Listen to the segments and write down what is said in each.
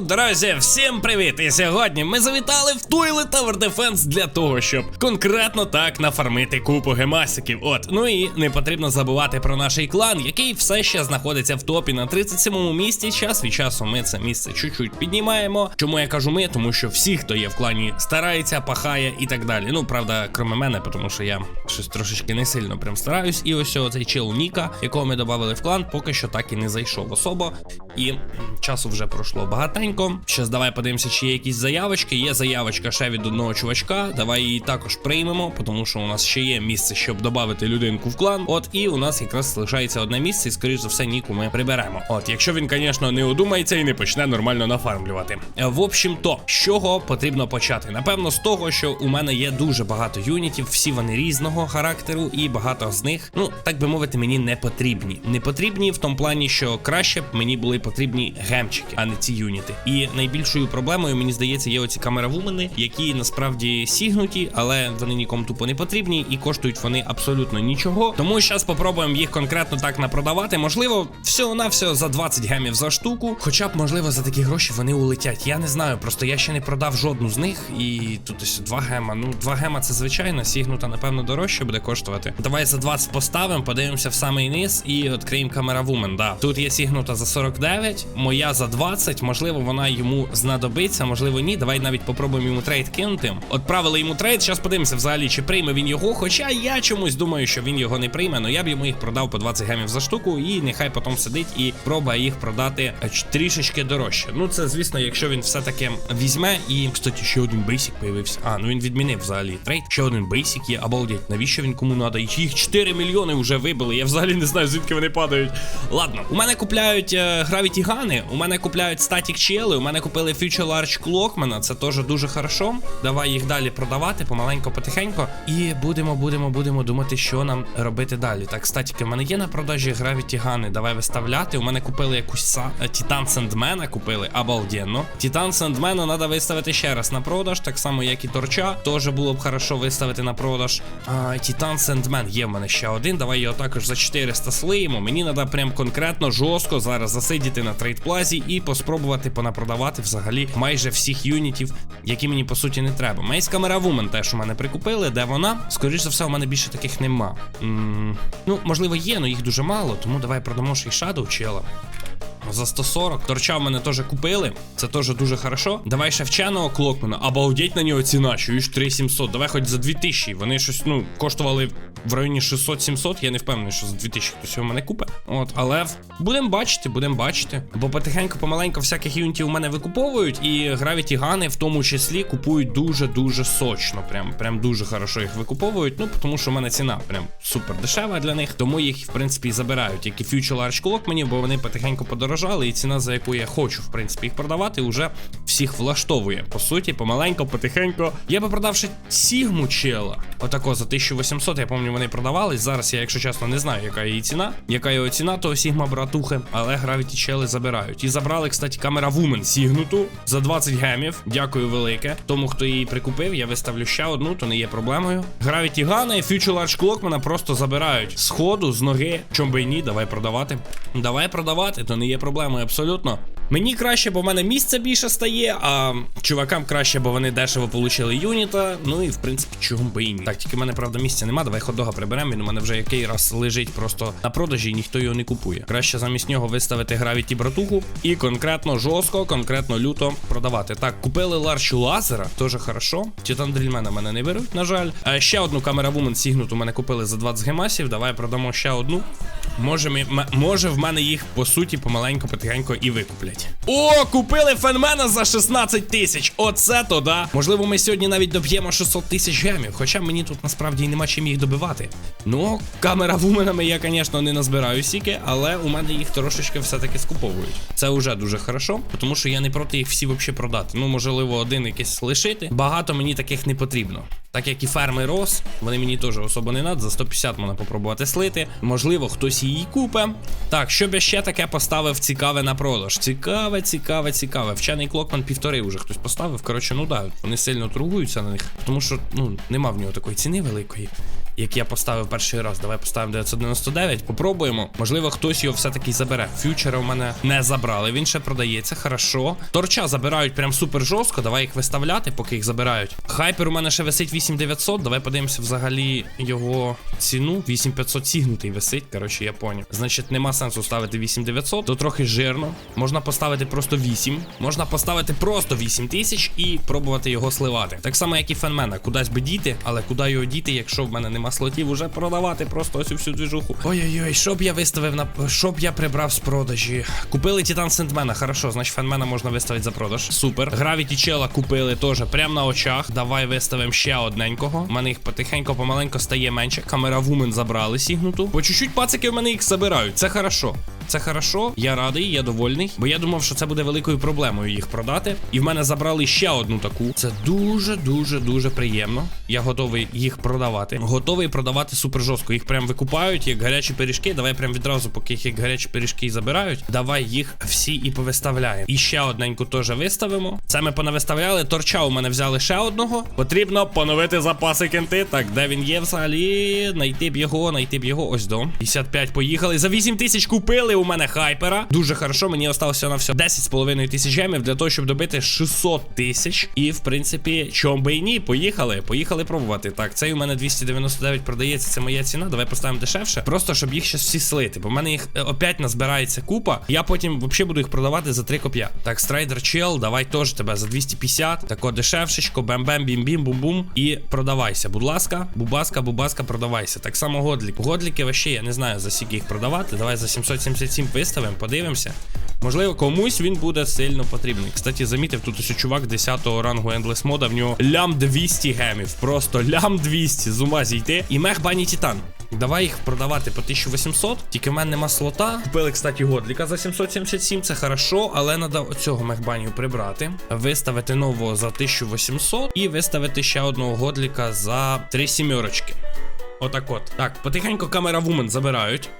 Друзі, всім привіт! І сьогодні ми завітали в Toilet Tower Defense для того, щоб конкретно так нафармити купу гемасиків. От, ну і не потрібно забувати про наш клан, який все ще знаходиться в топі на 37-му місці. Час від часу ми це місце чуть-чуть піднімаємо. Чому я кажу ми? Тому що всі, хто є в клані, старається, пахає і так далі. Ну, правда, кроме мене, тому що я щось трошечки не сильно прям стараюсь. І ось цей чел Ніка, якого ми додали в клан, поки що так і не зайшов особо. І часу вже пройшло багатенько. Щас давай подивимося, чи є якісь заявочки. Є заявочка ще від одного чувачка. Давай її також приймемо, тому що у нас ще є місце, щоб додати людинку в клан. От і у нас якраз залишається одне місце, і скоріш за все, Ніку ми приберемо. От, якщо він, звісно, не одумається і не почне нормально нафармлювати. Е, В общем, то з чого потрібно почати? Напевно, з того, що у мене є дуже багато юнітів, всі вони різного характеру, і багато з них, ну так би мовити, мені не потрібні. Не потрібні в тому плані, що краще б мені були потрібні гемчики, а не ці юніти. І найбільшою проблемою, мені здається, є оці камеравумени, які насправді сігнуті, але вони нікому тупо не потрібні і коштують вони абсолютно нічого. Тому зараз спробуємо їх конкретно так напродавати. Можливо, всього на все за 20 гемів за штуку. Хоча б, можливо, за такі гроші вони улетять. Я не знаю, просто я ще не продав жодну з них. І тут ось 2 гема. Ну, 2 гема це звичайно, сігнута, напевно, дорожче буде коштувати. Давай за 20 поставимо, подивимося в самий низ і відкриємо камеравумен. Да. Тут є сігнута за 49, моя за 20. Можливо, вона йому знадобиться, можливо, ні. Давай навіть попробуємо йому трейд кинути. Отправили йому трейд. Зараз подивимося взагалі, чи прийме він його. Хоча я чомусь думаю, що він його не прийме, але я б йому їх продав по 20 гемів за штуку, і нехай потім сидить і пробує їх продати е, трішечки дорожче. Ну, це звісно, якщо він все-таки візьме. І, кстати, ще один бейсик появився. А, ну він відмінив взагалі трейд. Ще один бейсик є, обалдеть. Навіщо він кому надо? Їх 4 мільйони вже вибили. Я взагалі не знаю, звідки вони падають. Ладно, у мене купляють е, Gravity Гани, у мене купляють Static Чели, у мене купили Future Large Clockman, це теж дуже хорошо. Давай їх далі продавати, помаленько, потихенько. І будемо, будемо, будемо думати, що нам робити далі. Так, статіки, в мене є на продажі Gravity Гани, давай виставляти. У мене купили якусь са- е, Titan Sandman купили, обалденно. Titan Sandman треба виставити ще раз на продаж, так само, як і Торча. Теж було б хорошо виставити на продаж. Titan Sandman є в мене ще один. Давай його також за 400 слиємо. Мені треба прям конкретно жорстко зараз засидіти на трейдплазі і поспробувати понапродавати взагалі майже всіх юнітів, які мені по суті не треба. Мейс Камера Вумен теж у мене прикупили. Де вона? Скоріше за все, у мене більше таких нема. м ну, можливо, є, але їх дуже мало, тому давай продамо ще й Shadow чела. За 140. Торча в мене теж купили. Це теж дуже хорошо. Давай ще вченого клокмена. Обалдеть на нього ціна, чуєш 3700. Давай хоч за 2000. Вони щось, ну, коштували в районі 600-700. Я не впевнений, що за 2000 хтось його мене купить. От, але будемо бачити, будемо бачити. Бо потихеньку, помаленьку всяких юнітів у мене викуповують, і гравіті гани в тому числі купують дуже-дуже сочно. Прям, прям дуже хорошо їх викуповують. Ну, тому що в мене ціна прям супер дешева для них. Тому їх, в принципі, і забирають, як і Future Large Clockmanів, бо вони потихеньку подорожали, і ціна, за яку я хочу, в принципі, їх продавати, уже всіх влаштовує. По суті, помаленько, потихеньку. Я би продав ще Сігму чела. Отако за 1800, я пам'ятаю, вони продавались. Зараз я, якщо чесно, не знаю, яка її ціна. Яка його ціна, того Сігма братухи, але гравіті чели забирають. І забрали, кстати, камера Вумен сігнуту за 20 гемів. Дякую велике. Тому, хто її прикупив, я виставлю ще одну, то не є проблемою. Гравіті Гана і Future Large Clockman просто забирають з ходу, з ноги. Чом би ні, давай продавати. Давай продавати, то не є проблемою абсолютно. Мені краще, бо в мене місця більше стає, а чувакам краще, бо вони дешево получили юніта. Ну і в принципі, чого би і ні. Так, тільки в мене, правда, місця нема. Давай ходога приберемо. Він у мене вже який раз лежить просто на продажі, і ніхто його не купує. Краще замість нього виставити гравіті братуху і конкретно жорстко, конкретно люто продавати. Так, купили ларчу лазера, теж хорошо. Титан Дрільмена мене не беруть, на жаль. А ще одну камера Вумен сігнуту мене купили за 20 гемасів. Давай продамо ще одну. Може, ми, може в мене їх по суті помаленько, потихенько і викуплять. О, купили фенмена за 16 тисяч. Оце то да. Можливо, ми сьогодні навіть доб'ємо 600 тисяч гемів. Хоча мені тут насправді і нема чим їх добивати. Ну, камера вуменами я, звісно, не назбираю сіки, але у мене їх трошечки все-таки скуповують. Це вже дуже хорошо, тому що я не проти їх всі взагалі продати. Ну, можливо, один якийсь лишити. Багато мені таких не потрібно. Так як і ферми рос, вони мені теж особо не надо. За 150 можна попробувати слити. Можливо, хтось її купе. Так, що б я ще таке поставив цікаве на продаж? Цікаве, цікаве, цікаве. Вчений клокман півтори вже хтось поставив. Коротше, ну да, вони сильно торгуються на них, тому що ну нема в нього такої ціни великої. Як я поставив перший раз. Давай поставимо 999, попробуємо. Можливо, хтось його все-таки забере. Фьючера у мене не забрали. Він ще продається, хорошо. Торча забирають прям супер жорстко. Давай їх виставляти, поки їх забирають. Хайпер у мене ще висить 8900. Давай подивимося взагалі його ціну. 8500 сігнутий висить. Коротше, я поняв. Значить, нема сенсу ставити 8900, то трохи жирно. Можна поставити просто 8. Можна поставити просто 8000 і пробувати його сливати. Так само, як і фенмена. Кудись би діти, але куди його діти, якщо в мене нема слотів, уже продавати просто ось всю двіжуху. Ой-ой-ой, що б я виставив на що б я прибрав з продажі? Купили Титан Сентмена, хорошо, значить фенмена можна виставити за продаж. Супер. Гравіті чела купили теж прямо на очах. Давай виставимо ще одненького. У мене їх потихеньку, помаленько стає менше. Камера вумен забрали сігнуту. По чуть-чуть пацики в мене їх забирають. Це хорошо. Це хорошо, я радий, я довольний, бо я думав, що це буде великою проблемою їх продати. І в мене забрали ще одну таку. Це дуже, дуже, дуже приємно. Я готовий їх продавати. Готовий продавати супер жорстко. Їх прям викупають як гарячі пиріжки. Давай прям відразу, поки їх як гарячі пиріжки забирають. Давай їх всі і повиставляємо. І ще одненьку теж виставимо. Це ми понавиставляли. Торча у мене взяли ще одного. Потрібно поновити запаси кенти. Так, де він є взагалі? Найти б його, найти б його. Ось до. 55 поїхали. За 8 тисяч купили у мене хайпера. Дуже хорошо. Мені осталося на все 10,5 тисяч гемів для того, щоб добити 600 тисяч. І в принципі, чом би і ні, поїхали. Поїхали пробувати. Так, цей у мене 299 продається. Це моя ціна. Давай поставимо дешевше. Просто щоб їх щас всі слити. Бо в мене їх е, опять назбирається купа. Я потім взагалі буду їх продавати за 3 коп'я. Так, страйдер чел, давай теж тебе за 250. Тако дешевшечко, бем-бем, бім-бім, бум-бум. І продавайся. Будь ласка, бубаска, бубаска, продавайся. Так само годлік. Годліки вообще, я не знаю за скільки їх продавати. Давай за 777 виставимо, подивимося. Можливо, комусь він буде сильно потрібний. Кстати, замітив, тут ось чувак 10-го рангу Endless мода, в нього лям 200 гемів. Просто лям 200, з ума зійти. І мех бані Титан. Давай їх продавати по 1800, тільки в мене нема слота. Купили, кстати, годліка за 777, це хорошо, але треба оцього мехбанію прибрати. Виставити нового за 1800 і виставити ще одного годліка за 3 сімерочки. Отак от. Так, потихеньку камера вумен забирають.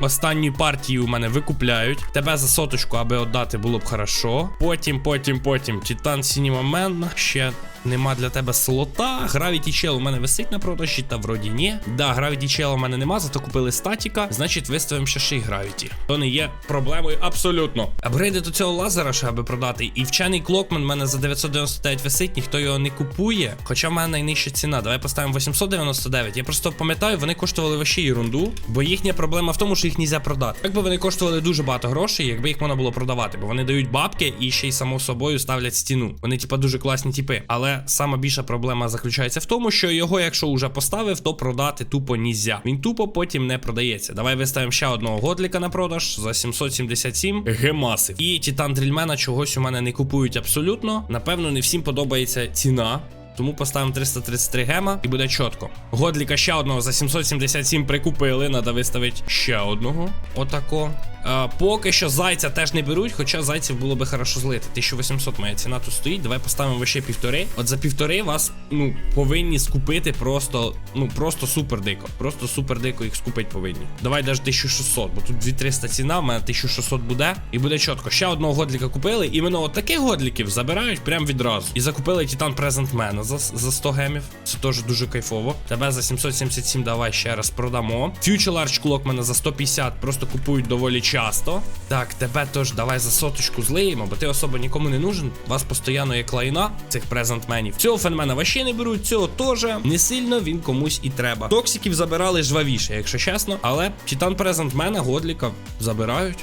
Останню партію у мене викупляють. Тебе за соточку, аби віддати, було б хорошо. Потім, потім, потім. Титан Сінімамен. Ще нема для тебе слота. Гравіті Чел у мене висить на продажі, та вроді ні. Да, Гравіті Чел у мене нема, зато купили статіка. Значить, виставимо ще ще й Гравіті. То не є проблемою абсолютно. Апгрейди до цього лазера, ще аби продати. І вчений клокмен в мене за 999 висить, ніхто його не купує. Хоча в мене найнижча ціна. Давай поставимо 899. Я просто пам'ятаю, вони коштували вообще ерунду, бо їхня проблема в тому, що їх нельзя продати. Якби вони коштували дуже багато грошей, якби їх можна було продавати, бо вони дають бабки і ще й само собою ставлять стіну. Вони, типа, дуже класні типи. Але сама більша проблема заключається в тому, що його, якщо вже поставив, то продати тупо нізя. Він тупо потім не продається. Давай виставимо ще одного годліка на продаж за 777 гемасів. І Титан Дрільмена чогось у мене не купують абсолютно. Напевно, не всім подобається ціна. Тому поставимо 333 гема і буде чітко. Годліка ще одного за 777 прикупили. Надо виставити ще одного. Отако. А, поки що зайця теж не беруть, хоча зайців було би хорошо злити. 1800 моя ціна тут стоїть. Давай поставимо ще півтори. От за півтори вас ну повинні скупити просто, ну просто супер дико. Просто супер дико їх скупить повинні. Давай навіть 1600, бо тут 2300 ціна, в мене 1600 буде. І буде чітко. Ще одного годліка купили. Іменно от таких годліків забирають прямо відразу. І закупили Титан Презент Мена за, за 100 гемів. Це теж дуже кайфово. Тебе за 777 давай ще раз продамо. Future Large Clock мене за 150 просто купують доволі часто. Так, тебе теж давай за соточку злиємо, бо ти особо нікому не нужен. У вас постійно є клайна цих презентменів. Цього фенмена вообще не беруть, цього теж не сильно він комусь і треба. Токсиків забирали жвавіше, якщо чесно. Але Титан Презентмена, Годліка забирають.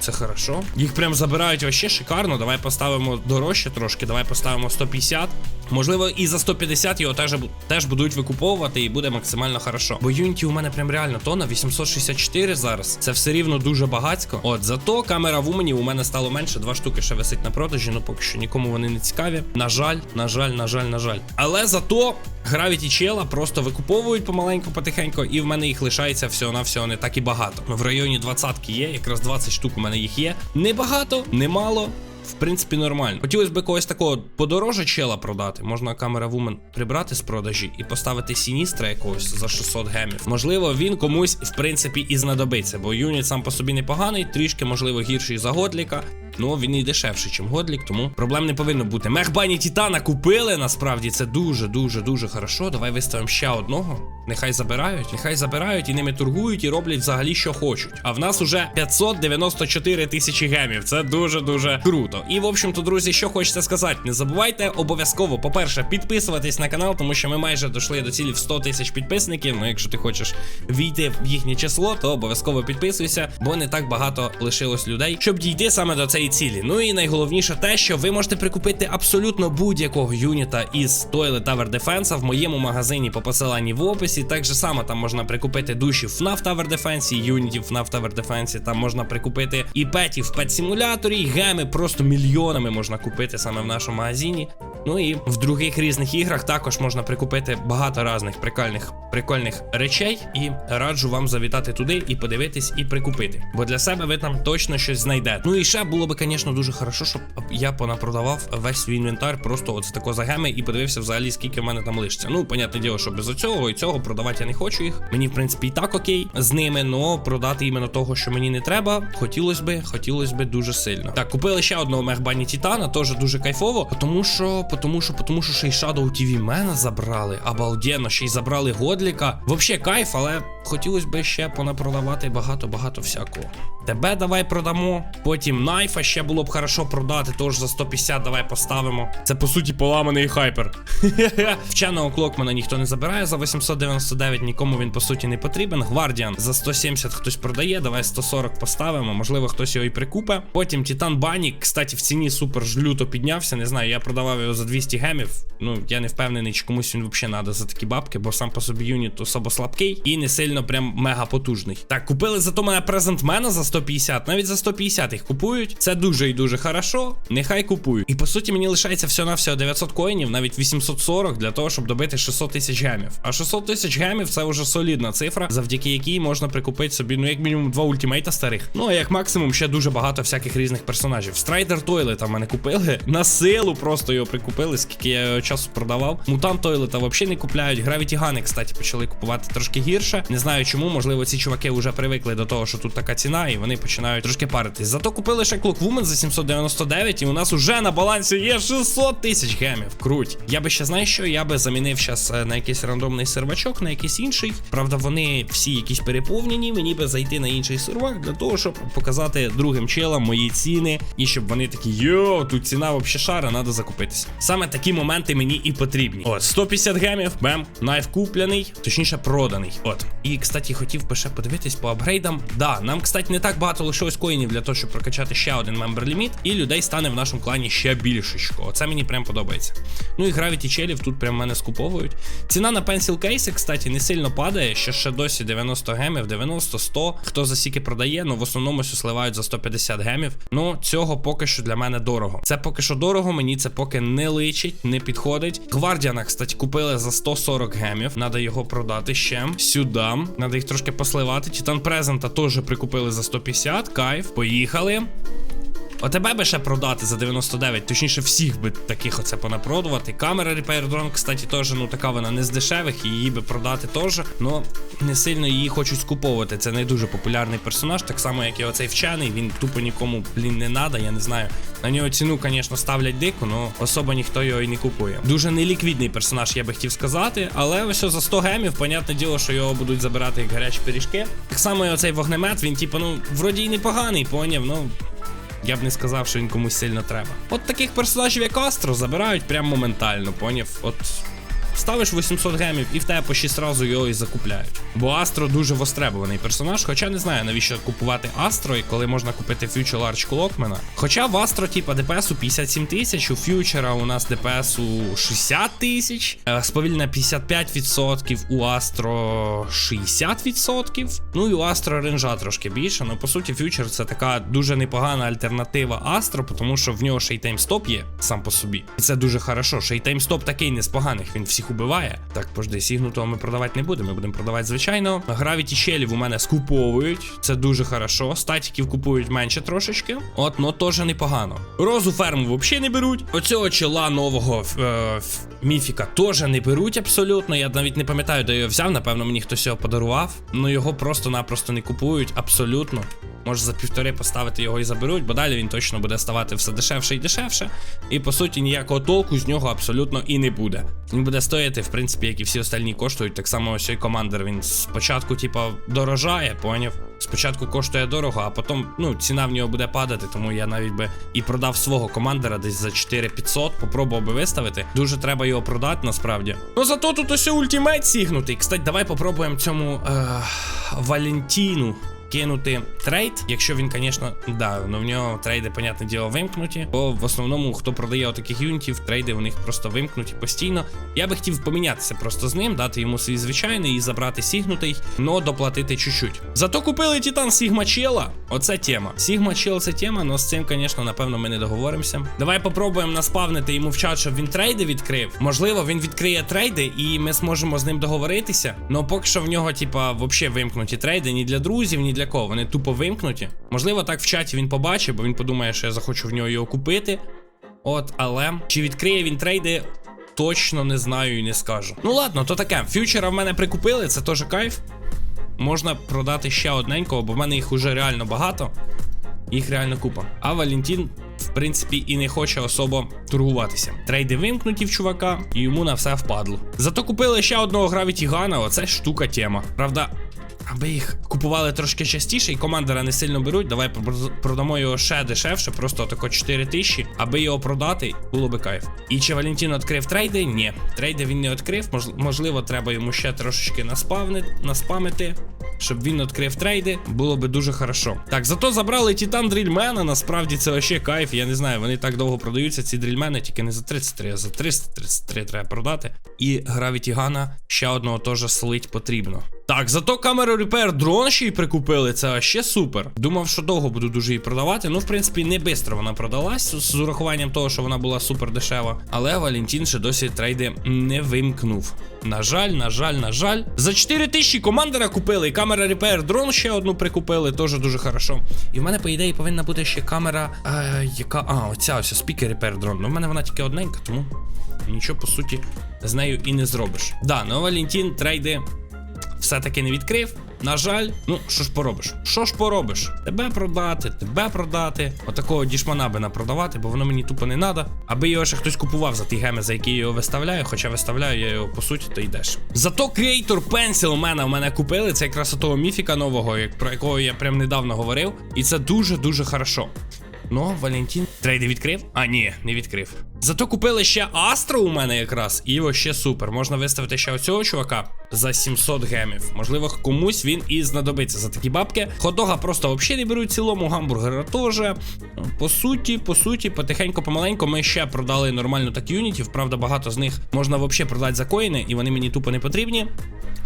Це хорошо. Їх прям забирають вообще шикарно. Давай поставимо дорожче трошки. Давай поставимо 150. Можливо, і за 150 його теж, теж будуть викуповувати і буде максимально хорошо. Бо Юніті у мене прям реально тона 864 зараз. Це все рівно дуже багатько. От зато камера в Умані у мене стало менше. Два штуки ще висить на продажі. Ну поки що нікому вони не цікаві. На жаль, на жаль, на жаль, на жаль. Але зато Гравіті чела просто викуповують помаленьку, потихеньку, і в мене їх лишається всього на всього не так і багато. В районі 20 є, якраз 20 штук у мене їх є. Небагато, немало. В принципі, нормально. Хотілося б когось такого подороже чела продати. Можна камера вумен прибрати з продажі і поставити сіністра якогось за 600 гемів. Можливо, він комусь, в принципі, і знадобиться, бо юніт сам по собі непоганий, трішки, можливо, гірший за Годліка. Ну він і дешевший, ніж Годлік, тому проблем не повинно бути. Мехбані Титана купили. Насправді це дуже, дуже, дуже хорошо. Давай виставимо ще одного. Нехай забирають, нехай забирають і ними торгують і роблять взагалі, що хочуть. А в нас уже 594 тисячі гемів. Це дуже дуже круто. І в общем-то, друзі, що хочеться сказати, не забувайте обов'язково, по-перше, підписуватись на канал, тому що ми майже дійшли до цілі в 100 тисяч підписників. Ну, якщо ти хочеш війти в їхнє число, то обов'язково підписуйся, бо не так багато лишилось людей, щоб дійти саме до цієї цілі. Ну і найголовніше те, що ви можете прикупити абсолютно будь-якого юніта із Toilet Tower Defense в моєму магазині по посиланні в описі. Так же само там можна прикупити душі FNAF Tower Defense, юнітів FNAF Tower Defense, там можна прикупити і петів в пет симуляторі, і геми просто мільйонами можна купити саме в нашому магазині. Ну і в других різних іграх також можна прикупити багато різних прикольних прикольних речей. І раджу вам завітати туди і подивитись і прикупити. Бо для себе ви там точно щось знайдете. Ну і ще було би, звісно, дуже хорошо, щоб я понапродавав весь свій інвентар просто от з такого за геми і подивився взагалі, скільки в мене там лишиться. Ну, понятне діло, що без оцього і цього продавати я не хочу їх. Мені, в принципі, і так окей з ними, но продати іменно того, що мені не треба, хотілося би, хотілося би дуже сильно. Так, купили ще одного мехбані Титана, теж дуже кайфово, тому що, тому що, тому що ще й Shadow TV мене забрали. Обалденно, ще й забрали Годліка. Вообще кайф, але хотілося б ще понапродавати багато-багато всякого. Тебе давай продамо. Потім найфа ще було б хорошо продати, тож за 150 давай поставимо. Це по суті поламаний хайпер. Вченого клокмана ніхто не забирає за 899, нікому він по суті не потрібен. Гвардіан за 170 хтось продає, давай 140 поставимо, можливо, хтось його і прикупе. Потім Титан Банік, кстати, в ціні супер ж люто піднявся. Не знаю, я продавав його за 200 гемів. Ну, я не впевнений, чи комусь він взагалі треба за такі бабки, бо сам по собі юніт особо слабкий і не сильно прям мега потужний. Так, купили зато мене презент мена за 150, навіть за 150 їх купують. Це дуже і дуже хорошо. Нехай купують. І по суті, мені лишається всього навсього 900 коїнів, навіть 840 для того, щоб добити 600 тисяч гемів. А 600 тисяч гемів це вже солідна цифра, завдяки якій можна прикупити собі, ну як мінімум, два ультимейта старих. Ну а як максимум ще дуже багато всяких різних персонажів. Страйдер Тойлета мене купили. На силу просто його прикупили, скільки я його часу продавав. Мутант Тойлета взагалі не купляють. Гравіті Гани, кстати, почали купувати трошки гірше. Не знаю чому, можливо, ці чуваки вже привикли до того, що тут така ціна, і вони починають трошки паритись. Зато купили ще Clockwoman за 799, і у нас уже на балансі є 600 тисяч гемів. Круть. Я би ще знаєш що, я би замінив зараз на якийсь рандомний сервачок, на якийсь інший. Правда, вони всі якісь переповнені. Мені би зайти на інший сервак для того, щоб показати другим челам мої ціни, і щоб вони такі, йо, тут ціна вообще шара, треба закупитися. Саме такі моменти мені і потрібні. От, 150 гемів, бем, найф куплений, точніше проданий. От. І, кстати, хотів би ще подивитись по апгрейдам. Да, нам, кстати, не так багато лишилось коїнів для того, щоб прокачати ще один мембер ліміт, і людей стане в нашому клані ще більшечко. Оце мені прям подобається. Ну і гравіті челів тут прям мене скуповують. Ціна на пенсіл кейси, кстати, не сильно падає, ще ще досі 90 гемів, 90-100. Хто за сіки продає, ну в основному все сливають за 150 гемів. Ну, цього поки що для мене дорого. Це поки що дорого, мені це поки не личить, не підходить. Гвардіана, кстати, купили за 140 гемів. Надо його продати ще сюди. Надо їх трошки посливати. Титан Презента теж прикупили за 150. Кайф. Поїхали. Тебе би ще продати за 99, точніше, всіх би таких оце понапродувати. Камера Repair Drone, кстати, теж, ну така вона не з дешевих, її би продати теж. Ну не сильно її хочуть скуповувати. Це не дуже популярний персонаж, так само, як і оцей вчений. Він тупо нікому, блін, не надо, я не знаю. На нього ціну, звісно, ставлять дику, але особо ніхто його і не купує. Дуже неліквідний персонаж, я би хотів сказати. Але ось за 100 гемів, понятне діло, що його будуть забирати як гарячі пиріжки. Так само і оцей вогнемет, він, типу, ну, вроді й непоганий, поняв, ну. Я б не сказав, що він комусь сильно треба. От таких персонажів, як Астро, забирають прям моментально, поняв? От ставиш 800 гемів і в тебе почти сразу його і закупляють. Бо Астро дуже востребований персонаж, хоча не знаю, навіщо купувати Астро, коли можна купити Future Large Clockman. Хоча в Астро, типа, ДПС у 57 тисяч, у Фьючера у нас ДПС у 60 тисяч, е, сповільнення 55%, у Астро 60%. Ну і у Астро ренжа трошки більше. Ну, по суті, Фьючер це така дуже непогана альтернатива Астро, тому що в нього ще й таймстоп є сам по собі. І це дуже хорошо. Ще й таймстоп такий не з поганих, він всіх убиває. Так, пожди, сігнутого ми продавати не будемо. Ми будемо продавати звичайно. Гравіті челів у мене скуповують. Це дуже хорошо. Статіків купують менше трошечки. От, ну теж непогано. Розу ферму взагалі не беруть. Оцього чола нового е, міфіка теж не беруть абсолютно. Я навіть не пам'ятаю, де його взяв. Напевно, мені хтось його подарував. Ну його просто-напросто не купують абсолютно. Може за півтори поставити його і заберуть, бо далі він точно буде ставати все дешевше і дешевше. І по суті ніякого толку з нього абсолютно і не буде. Він буде стояти, в принципі, як і всі остальні коштують. Так само ось цей командир. Він спочатку, типа, дорожає, поняв? Спочатку коштує дорого, а потім ну, ціна в нього буде падати, тому я навіть би і продав свого командира десь за 4500, попробував би виставити. Дуже треба його продати насправді. Ну зато тут ось ультимейт сігнутий. Кстати, давай попробуємо цьому е, Валентіну. Кинути трейд, якщо він, звісно, да, ну в нього трейди, понятне діло, вимкнуті. Бо в основному, хто продає отаких юнітів, трейди у них просто вимкнуті постійно. Я би хотів помінятися просто з ним, дати йому свій звичайний і забрати сігнутий, но доплатити чуть-чуть. Зато купили Титан Сігма Чела. Оце тема. Сігма Чел це тема, але з цим, звісно, напевно, ми не договоримося. Давай попробуємо наспавнити йому в чат, щоб він трейди відкрив. Можливо, він відкриє трейди, і ми зможемо з ним договоритися. Но поки що в нього, типа, взагалі вимкнуті трейди ні для друзів, ні для кого. Вони тупо вимкнуті. Можливо, так в чаті він побачив, бо він подумає, що я захочу в нього його купити. От, але чи відкриє він трейди? Точно не знаю і не скажу. Ну ладно, то таке. Фьючера в мене прикупили, це теж кайф. Можна продати ще одненького, бо в мене їх уже реально багато. Їх реально купа. А Валентін, в принципі, і не хоче особо торгуватися. Трейди вимкнуті в чувака, і йому на все впадло. Зато купили ще одного Gun, оце штука тема. Правда. Аби їх купували трошки частіше, і командира не сильно беруть. Давай продамо його ще дешевше, просто отако 4 тисячі. Аби його продати, було би кайф. І чи Валентін відкрив трейди? Ні. Трейди він не відкрив. Мож- можливо, треба йому ще трошечки наспавни, наспамити. Щоб він відкрив трейди, було би дуже хорошо. Так, зато забрали Титан Дрільмена. Насправді це вообще кайф. Я не знаю, вони так довго продаються, ці дрільмени, тільки не за 33, а за 333 треба продати. І Gun ще одного теж слить потрібно. Так, зато камеру Repair дрон ще й прикупили, це ще супер. Думав, що довго буду дуже її продавати. Ну, в принципі, не швидко вона продалась з урахуванням того, що вона була супер дешева. Але Валентін ще досі трейди не вимкнув. На жаль, на жаль, на жаль. За 4 тисячі командира купили, і камера Repair дрон ще одну прикупили, теж дуже хорошо. І в мене, по ідеї, повинна бути ще камера, е, яка. А, оця ось спікер Repair дрон. Ну, в мене вона тільки одненька, тому нічого по суті з нею і не зробиш. Да, ну Валентін трейди все-таки не відкрив. На жаль, ну що ж поробиш? Що ж поробиш? Тебе продати, тебе продати. Отакого дішмана би напродавати, бо воно мені тупо не треба. Аби його ще хтось купував за ті геми, за які я його виставляю, хоча виставляю я його по суті, то йдеш. Зато Creator Pencil у мене в мене купили. Це якраз того міфіка нового, як про якого я прям недавно говорив. І це дуже-дуже хорошо. Ну, Валентін трейди відкрив? А, ні, не відкрив. Зато купили ще Астро у мене якраз, і вообще супер. Можна виставити ще оцього чувака за 700 гемів. Можливо, комусь він і знадобиться за такі бабки. Ходога просто взагалі не беруть в цілому, гамбургера теж. По суті, по суті, потихеньку, помаленьку ми ще продали нормально так юнітів. Правда, багато з них можна взагалі продати за коїни, і вони мені тупо не потрібні.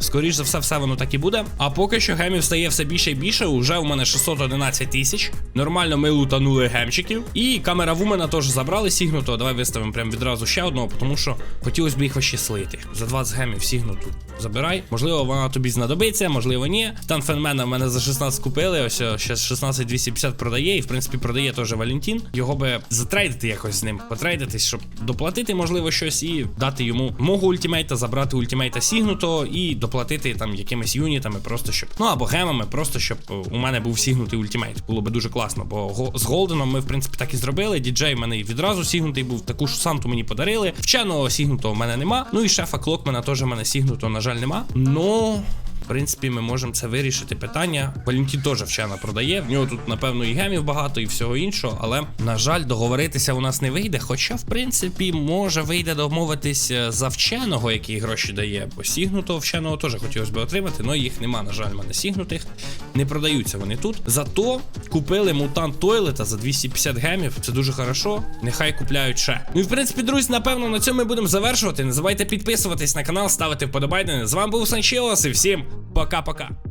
Скоріш за все, все воно так і буде. А поки що гемів стає все більше і більше. Уже у мене 611 тисяч. Нормально ми лутанули гемчиків. І камера вумена теж забрали сігнутого. Давай виставимо прям відразу ще одного, тому що хотілося б їх вообще слити. За 20 гемів сігнуту забирай. Можливо, вона тобі знадобиться, можливо, ні. Стан фенмена в мене за 16 купили. Ось ще 16 250 продає. І в принципі продає теж Валентін. Його би затрейдити якось з ним, потрейдитись, щоб доплатити, можливо, щось, і дати йому мого ультимейта, забрати ультимейта сігнутого і доплатити там якимись юнітами, просто щоб. Ну або гемами, просто щоб е, у мене був сігнутий ультимейт. Було би дуже класно, бо з Голденом ми, в принципі, так і зробили. Діджей в мене відразу сігнутий був, таку ж санту мені подарили. Вченого сігнутого в мене нема. Ну і шефа Клокмена теж в мене сігнутого, на жаль, нема. Ну. Принципі, ми можемо це вирішити питання. Валентін теж вчена продає. В нього тут, напевно, і гемів багато, і всього іншого. Але, на жаль, договоритися у нас не вийде. Хоча, в принципі, може вийде домовитись е, за вченого, який гроші дає. Бо сігнутого вченого теж хотілося б отримати, але їх нема, на жаль, мене сігнутих. Не продаються вони тут. Зато купили мутант Тойлета за 250 гемів. Це дуже хорошо. Нехай купляють ще. Ну і в принципі, друзі, напевно, на цьому ми будемо завершувати. Не забувайте підписуватись на канал, ставити вподобайки. З вами був Санчелос і всім пока-пока.